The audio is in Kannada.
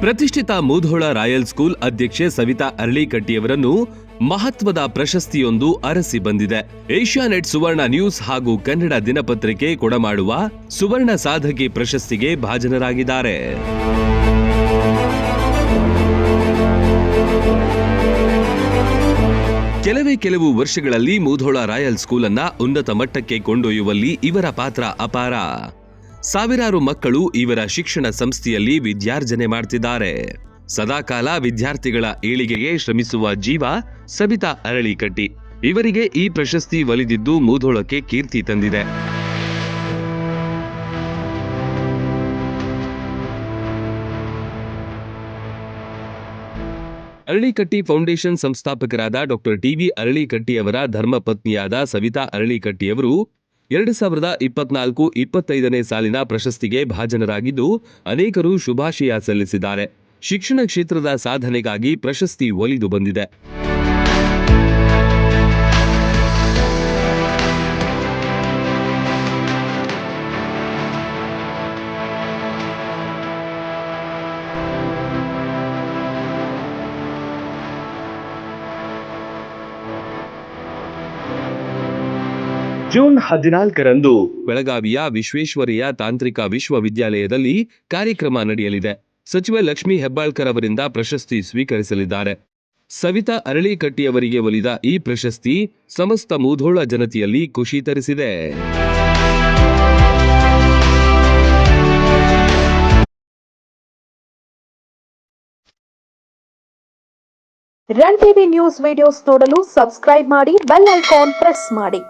ಪ್ರತಿಷ್ಠಿತ ಮೂಧೋಳ ರಾಯಲ್ ಸ್ಕೂಲ್ ಅಧ್ಯಕ್ಷೆ ಸವಿತಾ ಅರಳಿಕಟ್ಟಿಯವರನ್ನು ಮಹತ್ವದ ಪ್ರಶಸ್ತಿಯೊಂದು ಅರಸಿ ಬಂದಿದೆ. ಏಷ್ಯಾನೆಟ್ ಸುವರ್ಣ ನ್ಯೂಸ್ ಹಾಗೂ ಕನ್ನಡ ದಿನಪತ್ರಿಕೆ ಕೊಡಮಾಡುವ ಸುವರ್ಣ ಸಾಧಕಿ ಪ್ರಶಸ್ತಿಗೆ ಭಾಜನರಾಗಿದ್ದಾರೆ. ಕೆಲವೇ ಕೆಲವು ವರ್ಷಗಳಲ್ಲಿ ಮೂಧೋಳ ರಾಯಲ್ ಸ್ಕೂಲ್ ಅನ್ನ ಉನ್ನತ ಮಟ್ಟಕ್ಕೆ ಕೊಂಡೊಯ್ಯುವಲ್ಲಿ ಇವರ ಪಾತ್ರ ಅಪಾರ. ಸಾವಿರಾರು ಮಕ್ಕಳು ಇವರ ಶಿಕ್ಷಣ ಸಂಸ್ಥೆಯಲ್ಲಿ ವಿದ್ಯಾರ್ಜನೆ ಮಾಡ್ತಿದ್ದಾರೆ. ಸದಾಕಾಲ ವಿದ್ಯಾರ್ಥಿಗಳ ಏಳಿಗೆಗೆ ಶ್ರಮಿಸುವ ಜೀವ ಸವಿತಾ ಅರಳಿಕಟ್ಟಿ. ಇವರಿಗೆ ಈ ಪ್ರಶಸ್ತಿ ಒಲಿದಿದ್ದು ಮೂಧೋಳಕ್ಕೆ ಕೀರ್ತಿ ತಂದಿದೆ. ಅರಳಿಕಟ್ಟಿ ಫೌಂಡೇಶನ್ ಸಂಸ್ಥಾಪಕರಾದ ಡಾಕ್ಟರ್ ಟಿವಿ ಅರಳಿಕಟ್ಟಿ ಅವರ ಧರ್ಮಪತ್ನಿಯಾದ ಸವಿತಾ ಅರಳಿಕಟ್ಟಿಯವರು ಎರಡು ಸಾವಿರದ ಇಪ್ಪತ್ನಾಲ್ಕು ಇಪ್ಪತ್ತೈದನೇ ಸಾಲಿನ ಪ್ರಶಸ್ತಿಗೆ ಭಾಜನರಾಗಿದ್ದು ಅನೇಕರು ಶುಭಾಶಯ ಸಲ್ಲಿಸಿದ್ದಾರೆ. ಶಿಕ್ಷಣ ಕ್ಷೇತ್ರದ ಸಾಧನೆಗಾಗಿ ಪ್ರಶಸ್ತಿ ಒಲಿದು ಬಂದಿದೆ. ಜೂನ್ ಹದಿನಾಲ್ಕರಂದು ಬೆಳಗಾವಿಯ ವಿಶ್ವೇಶ್ವರಯ್ಯ ತಾಂತ್ರಿಕ ವಿಶ್ವವಿದ್ಯಾಲಯದಲ್ಲಿ ಕಾರ್ಯಕ್ರಮ ನಡೆಯಲಿದೆ. ಸಚಿವ ಲಕ್ಷ್ಮೀ ಹೆಬ್ಬಾಳ್ಕರ್ ಅವರಿಂದ ಪ್ರಶಸ್ತಿ ಸ್ವೀಕರಿಸಲಿದ್ದಾರೆ. ಸವಿತಾ ಅರಳಿಕಟ್ಟಿಯವರಿಗೆ ಒಲಿದ ಈ ಪ್ರಶಸ್ತಿ ಸಮಸ್ತ ಮೂಧೋಳ ಜನತೆಯಲ್ಲಿ ಖುಷಿ ತರಿಸಿದೆ. ರನ್ ಟಿವಿ ನ್ಯೂಸ್ ವಿಡಿಯೋಸ್ ನೋಡಲು ಸಬ್ಸ್ಕ್ರೈಬ್ ಮಾಡಿ ಬೆಲ್ ಐಕಾನ್ ಪ್ರೆಸ್ ಮಾಡಿ.